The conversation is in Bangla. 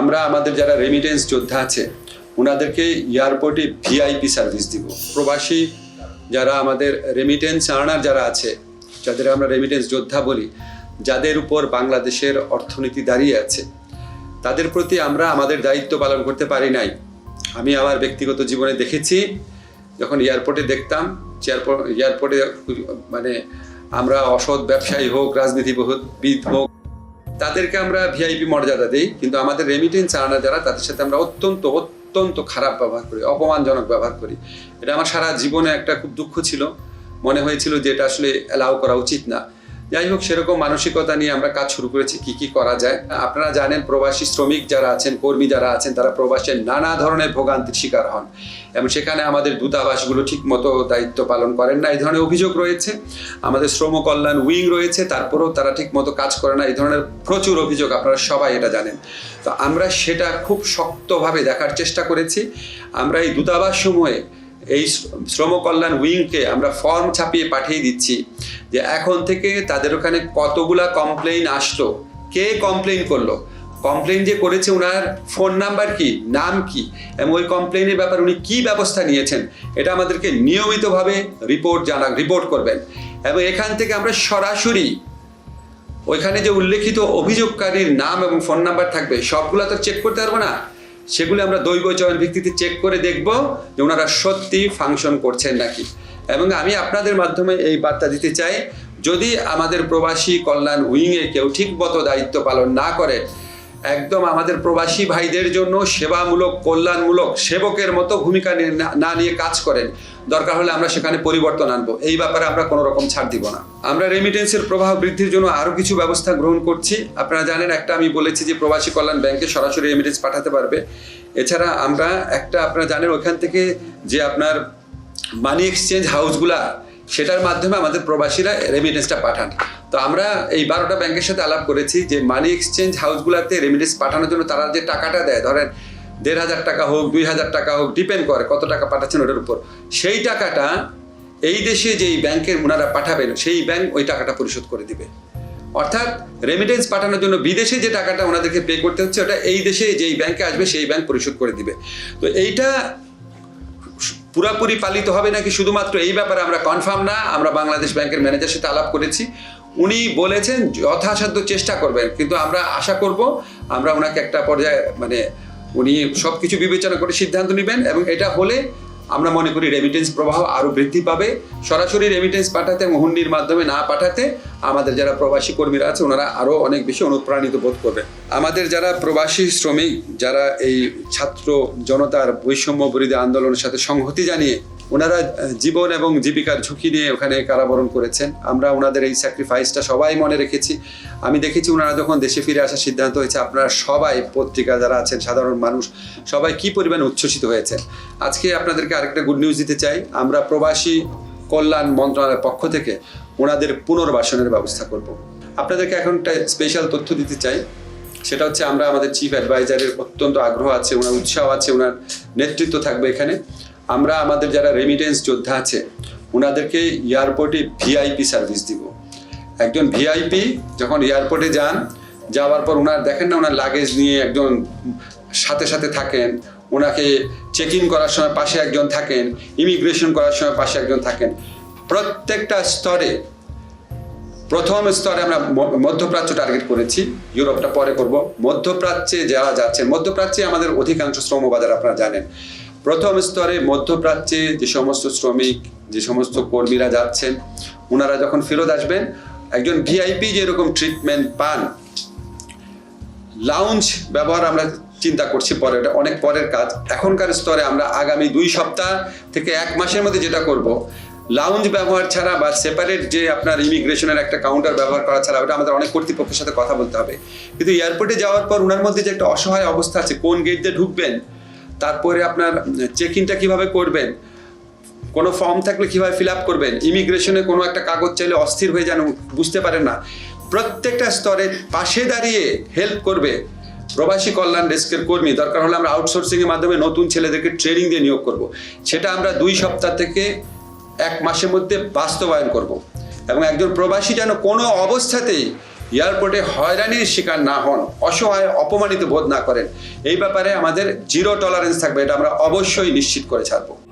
আমরা আমাদের যারা রেমিটেন্স যোদ্ধা আছে ওনাদেরকে এয়ারপোর্টে ভিআইপি সার্ভিস দিব। প্রবাসী যারা আমাদের রেমিটেন্স আর্নার যারা আছে, যাদের আমরা রেমিটেন্স যোদ্ধা বলি, যাদের উপর বাংলাদেশের অর্থনীতি দাঁড়িয়ে আছে, তাদের প্রতি আমরা আমাদের দায়িত্ব পালন করতে পারি নাই। আমি আমার ব্যক্তিগত জীবনে দেখেছি, যখন এয়ারপোর্টে দেখতাম এয়ারপোর্ট এয়ারপোর্টে মানে আমরা অসৎ ব্যবসায়ী হোক, রাজনীতিবিদ হোক তাদেরকে আমরা ভিআইপি মর্যাদা দিই, কিন্তু আমাদের রেমিটেন্স আনা যারা তাদের সাথে আমরা অত্যন্ত অত্যন্ত খারাপ ব্যবহার করি, অপমানজনক ব্যবহার করি। এটা আমার সারা জীবনে একটা খুব দুঃখ ছিল। মনে হয়েছিল যে এটা আসলে অ্যালাউ করা উচিত না। যাই হোক, সেরকম মানসিকতা নিয়ে আমরা কাজ শুরু করেছি, কি কি করা যায়। আপনারা জানেন, প্রবাসী শ্রমিক যারা আছেন, কর্মী যারা আছেন, তারা প্রবাসের নানা ধরনের ভোগান্তির শিকার হন। এবং সেখানে আমাদের দূতাবাসগুলো ঠিক মতো দায়িত্ব পালন করেন না। এই ধরনের অভিযোগ রয়েছে, আমাদের শ্রম কল্যাণ উইং রয়েছে, তারপরেও তারা ঠিক মতো কাজ করে না। এই ধরনের প্রচুর অভিযোগ, আপনারা সবাই এটা জানেন। তো আমরা সেটা খুব শক্তভাবে দেখার চেষ্টা করেছি। আমরা এই দূতাবাস সময়ে এই শ্রম কল্যাণ উইংকে আমরা ফর্ম ছাপিয়ে পাঠিয়ে দিচ্ছি। যে এখন থেকে তাদের ওখানে কতগুলা কমপ্লেইন আসলো? কে কমপ্লেইন করল? কমপ্লেইন যে করেছে ওনার ফোন নাম্বার কি? নাম কি? এবং ওই কমপ্লেইনের ব্যাপারে উনি কি ব্যবস্থা নিয়েছেন? এটা আমাদেরকে নিয়মিতভাবে রিপোর্ট জানা রিপোর্ট করবেন। এবং এখান থেকে আমরা সরাসরি ওইখানে যে উল্লেখিত অভিযোগকারীর নাম এবং ফোন নাম্বার থাকবে, সবগুলো তো চেক করতে পারব না। সেগুলো আমরা দৈব চয়ন ভিত্তিতে চেক করে দেখব যে ওনারা সত্যি ফাংশন করছেন নাকি। এবং আমি আপনাদের মাধ্যমে এই বার্তা দিতে চাই, যদি আমাদের প্রবাসী কল্যাণ উইংয়ে কেউ ঠিক মতো দায়িত্ব পালন না করে, একদম আমাদের প্রবাসী ভাইদের জন্য সেবামূলক, কল্যাণমূলক সেবকের মতো ভূমিকা না নিয়ে কাজ করেন, দরকার হলে আমরা সেখানে পরিবর্তন আনব। এই ব্যাপারে আমরা কোনো রকম ছাড় দিব না। আমরা রেমিটেন্সের প্রবাহ বৃদ্ধির জন্য আরও কিছু ব্যবস্থা গ্রহণ করছি। আপনারা জানেন, একটা আমি বলেছি যে প্রবাসী কল্যাণ ব্যাংকে সরাসরি রেমিটেন্স পাঠাতে পারবে। এছাড়া আমরা একটা, আপনারা জানেন, ওখান থেকে যে আপনার মানি এক্সচেঞ্জ হাউসগুলা সেটার মাধ্যমে আমাদের প্রবাসীরা রেমিটেন্সটা পাঠান। তো আমরা এই বারোটা ব্যাংকের সাথে আলাপ করেছি যে মানি এক্সচেঞ্জ হাউসগুলোতে রেমিটেন্স পাঠানোর জন্য তারা যে টাকাটা দেয়, ধরেন দেড় হাজার টাকা হোক, দুই হাজার টাকা হোক ডিপেন্ড করে কত টাকা পাঠাচ্ছেন ওটার উপর। সেই টাকাটা এই দেশে যেই ব্যাংকের ওনারা পাঠাবেন, সেই ব্যাংক ওই টাকাটা পরিশোধ করে দিবে। অর্থাৎ রেমিটেন্স পাঠানোর জন্য বিদেশে যে টাকাটা ওনাদেরকে পে করতে হচ্ছে, ওটা এই দেশে যেই ব্যাংকে আসবে, সেই ব্যাংক পরিশোধ করে দিবে। তো এইটা পুরাপুরি পালিত হবে নাকি শুধুমাত্র এই ব্যাপারে আমরা কনফার্ম না, আমরা বাংলাদেশ ব্যাংকের ম্যানেজার সাথে আলাপ করেছি। উনি বলেছেন যথাসাধ্য চেষ্টা করবেন, কিন্তু আমরা আশা করব, আমরা ওনাকে একটা পর্যায়ে মানে উনি সব কিছু বিবেচনা করে সিদ্ধান্ত নেবেন এবং এটা হলে আমরা মনে করি রেমিটেন্স প্রবাহ আরও বৃদ্ধি পাবে। সরাসরি রেমিটেন্স পাঠাতে এবং হুন্ডির মাধ্যমে না পাঠাতে আমাদের যারা প্রবাসী কর্মীরা আছে, ওনারা আরও অনেক বেশি অনুপ্রাণিত বোধ করবে আমাদের যারা প্রবাসী শ্রমিক, যারা এই ছাত্র জনতার বৈষম্য বিরোধী আন্দোলনের সাথে সংহতি জানিয়ে ওনারা জীবন এবং জীবিকার ঝুঁকি নিয়ে ওখানে কারাবরণ করেছেন। আমরা ওনাদের এই স্যাক্রিফাইসটা সবাই মনে রেখেছি। আমি দেখেছি ওনারা যখন দেশে ফিরে আসার সিদ্ধান্ত হয়েছে, আপনারা সবাই, পত্রিকা যারা আছেন, সাধারণ মানুষ, সবাই কি পরিমাণে উচ্ছ্বসিত হয়েছেন? আজকে আপনাদেরকে আরেকটা গুড নিউজ দিতে চাই। আমরা প্রবাসী কল্যাণ মন্ত্রণালয়ের পক্ষ থেকে ওনাদের পুনর্বাসনের ব্যবস্থা করব। আপনাদেরকে এখন একটা স্পেশাল তথ্য দিতে চাই। সেটা হচ্ছে আমরা আমাদের চিফ অ্যাডভাইজারের অত্যন্ত আগ্রহ আছে, ওনার উৎসাহ আছে, ওনার নেতৃত্ব থাকবে এখানে। আমরা আমাদের যারা রেমিটেন্স যোদ্ধা আছে, ওনাদেরকে এয়ারপোর্টে ভিআইপি সার্ভিস দিব। একজন ভিআইপি যখন এয়ারপোর্টে যান, যাওয়ার পর ওনার, দেখেন না ওনার লাগেজ নিয়ে একজন সাথে সাথে থাকেন, ওনাকে চেক ইন করার সময় পাশে একজন থাকেন ইমিগ্রেশন করার সময় পাশে একজন থাকেন। প্রত্যেকটা স্তরে প্রথম স্তরে আমরা মধ্যপ্রাচ্য টার্গেট করেছি, ইউরোপটা পরে করব। মধ্যপ্রাচ্যে যারা যাচ্ছেন, মধ্যপ্রাচ্যে আমাদের অধিকাংশ শ্রম বাজার আপনারা জানেন। প্রথম স্তরে মধ্যপ্রাচ্যে যে সমস্ত শ্রমিক, যে সমস্ত কর্মীরা যাচ্ছেন ওনারা যখন ফেরত আসবেন, একজন ভিআইপি যেরকম ট্রিটমেন্ট পান লাউঞ্জ ব্যবহার আমরা চিন্তা করছি পরে অনেক পরের কাজ। এখনকার স্তরে আমরা আগামী দুই সপ্তাহ থেকে এক মাসের মধ্যে যেটা করব লাউঞ্জ ব্যবহার ছাড়া বা সেপারেট যে আপনার ইমিগ্রেশনের একটা কাউন্টার ব্যবহার করা ছাড়া, ওটা আমাদের অনেক কর্তৃপক্ষের সাথে কথা বলতে হবে। কিন্তু এয়ারপোর্টে যাওয়ার পর ওনার মধ্যে যে একটা অসহায় অবস্থা আছে, কোন গেট দিয়ে ঢুকবেন, তারপরে আপনার চেক ইনটা কীভাবে করবেন, কোনো ফর্ম থাকলে কীভাবে ফিল আপ করবেন ইমিগ্রেশনে কোনো একটা কাগজ চাইলে অস্থির হয়ে যান বুঝতে পারেন না। প্রত্যেকটা স্তরে পাশে দাঁড়িয়ে হেল্প করবে প্রবাসী কল্যাণ ডেস্কের কর্মী। দরকার হলে আমরা আউটসোর্সিংয়ের মাধ্যমে নতুন ছেলেদেরকে ট্রেনিং দিয়ে নিয়োগ করব। সেটা আমরা দুই সপ্তাহ থেকে এক মাসের মধ্যে বাস্তবায়ন করব। এবং একজন প্রবাসী যেন কোনো অবস্থাতেই এয়ারপোর্টে হয়রানির শিকার না হন, অসহায়, অপমানিত বোধ না করেন। এই ব্যাপারে আমাদের জিরো টলারেন্স থাকবে, এটা আমরা অবশ্যই নিশ্চিত করে ছাড়বো।